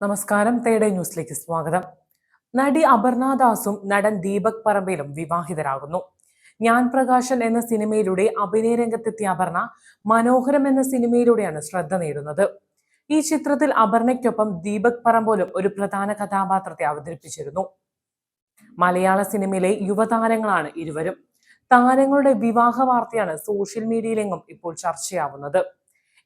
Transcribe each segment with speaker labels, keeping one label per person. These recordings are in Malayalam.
Speaker 1: നമസ്കാരം. തേടെ ന്യൂസിലേക്ക് സ്വാഗതം. നടി അപർണ ദാസും നടൻ ദീപക് പറമ്പയിലും വിവാഹിതരാകുന്നു. ഞാൻ പ്രകാശൻ എന്ന സിനിമയിലൂടെ അഭിനയ രംഗത്തെത്തിയ അപർണ മനോഹരം എന്ന സിനിമയിലൂടെയാണ് ശ്രദ്ധ നേടുന്നത്. ഈ ചിത്രത്തിൽ അപർണയ്ക്കൊപ്പം ദീപക് പറമ്പോലും ഒരു പ്രധാന കഥാപാത്രത്തെ അവതരിപ്പിച്ചിരുന്നു. മലയാള സിനിമയിലെ യുവതാരങ്ങളാണ് ഇരുവരും. താരങ്ങളുടെ വിവാഹ വാർത്തയാണ് സോഷ്യൽ മീഡിയയിലെങ്ങും ഇപ്പോൾ ചർച്ചയാവുന്നത്.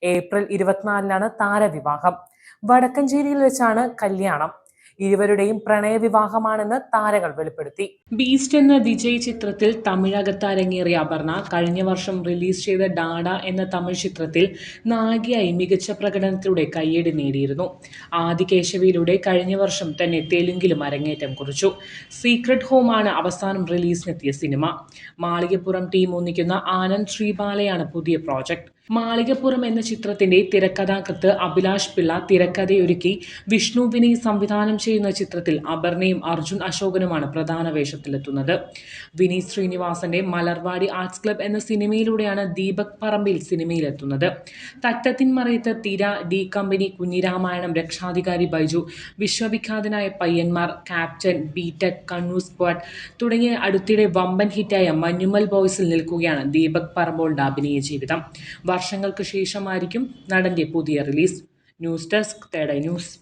Speaker 1: ഏപ്രിൽ ഇരുപത്തിനാലിനാണ് താരവിവാഹം. വടക്കഞ്ചേരിയിൽ വെച്ചാണ് കല്യാണം. ഇരുവരുടെയും പ്രണയവിവാഹമാണെന്ന് താരങ്ങൾ വെളിപ്പെടുത്തി. ബീസ്റ്റ് എന്ന വിജയ് ചിത്രത്തിൽ തമിഴകത്ത് അരങ്ങേറിയ അപർണ കഴിഞ്ഞ വർഷം റിലീസ് ചെയ്ത ഡാഡ എന്ന തമിഴ് ചിത്രത്തിൽ നായികയായി മികച്ച പ്രകടനത്തിലൂടെ കയ്യടി നേടിയിരുന്നു. ആദി കേശവിയിലൂടെ കഴിഞ്ഞ വർഷം തന്നെ തെലുങ്കിലും അരങ്ങേറ്റം കുറിച്ചു. സീക്രട്ട് ഹോം ആണ് അവസാനം റിലീസിനെത്തിയ സിനിമ. മാളികപ്പുറം ടീം ഒന്നിക്കുന്ന ആനന്ദ് ശ്രീബാലയാണ് പുതിയ പ്രോജക്ട്. മാളികപ്പുറം എന്ന ചിത്രത്തിന്റെ തിരക്കഥാകൃത്ത് അഭിലാഷ് പിള്ള തിരക്കഥയൊരുക്കി വിഷ്ണുവിനെ സംവിധാനം ചെയ്യുന്ന ചിത്രത്തിൽ അപർണയും അർജുൻ അശോകനുമാണ് പ്രധാന വേഷത്തിലെത്തുന്നത്. വിനീത് ശ്രീനിവാസന്റെ മലർവാടി ആർട്സ് ക്ലബ് എന്ന സിനിമയിലൂടെയാണ് ദീപക് പറമ്പിൽ സിനിമയിലെത്തുന്നത്. തട്ടത്തിൻ മറയത്ത് തിര D company Kunjiramayanam Rakshadhikari Baiju വിശ്വവിഖ്യാതനായ പയ്യന്മാർ captain B Tech Kannur squad തുടങ്ങിയ അടുത്തിടെ വമ്പൻ ഹിറ്റായ മഞ്ഞുമൽ ബോയ്സിൽ നിൽക്കുകയാണ് ദീപക് പറമ്പോളിന്റെ അഭിനയ ജീവിതം. വർഷങ്ങൾക്ക് ശേഷമായിരിക്കും നടന്റെ പുതിയ റിലീസ്. ന്യൂസ് ഡെസ്ക് തേടൈ ന്യൂസ്.